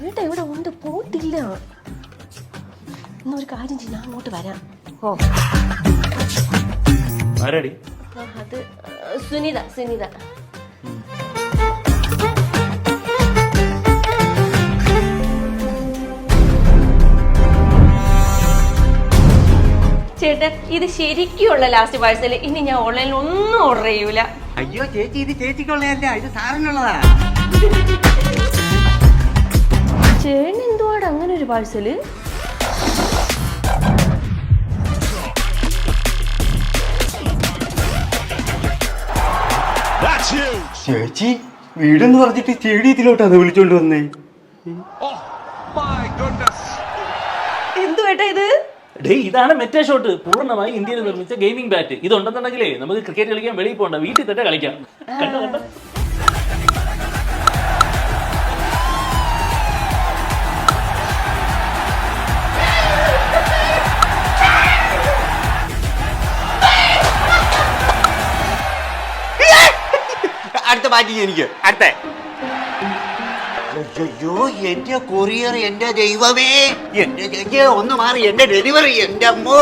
ചേട്ടാ ഇവിടെ ഉണ്ട് പോയിട്ടില്ല. എന്നൊരു കാര്യം ചെയ്യും. ഞാൻ അങ്ങോട്ട് വരാം. ഓ. ആരാടി? അത് സുനിത സുനിത. ചേട്ടാ ഇത് ശരിക്കുള്ള ലാസ്റ്റ് പാഴ്സൽ ഇനി ഞാൻ ഓൺലൈനിൽ ഒന്നും ഓർഡർ ചെയ്യൂല. അയ്യോ ചേച്ചി ഇത് ചേച്ചിക്കുള്ളതല്ല. ഇത് സാറിനുള്ളതാ. പാഴ്സൽ ചേച്ചി വീടെന്ന് പറഞ്ഞിട്ട് സ്റ്റേഡിയത്തിലോട്ടാണ് വിളിച്ചോണ്ട് വന്നേ. ഏട്ടാ ഇത്? ഡേ ഇതാണ് മെറ്റ ഷോട്ട്. പൂർണമായി ഇന്ത്യയിൽ നിർമ്മിച്ച ഗെയിമിംഗ് ബാറ്റ്. ഇതുണ്ടെന്നുണ്ടെങ്കിലേ നമുക്ക് ക്രിക്കറ്റ് കളിക്കാൻ വെളിയിൽ പോകണ്ട. വീട്ടിൽ തന്നെ കളിക്കാം. കണ്ടോ കണ്ടോ? അടുത്ത ബാറ്റിങ് എനിക്ക്. അടുത്ത. അയ്യോ എന്റെ കൊറിയർ എന്റെ ദൈവമേ. എന്റെ ഒന്ന് മാറി എന്റെ ഡെലിവറി എന്റെ അമ്മോ.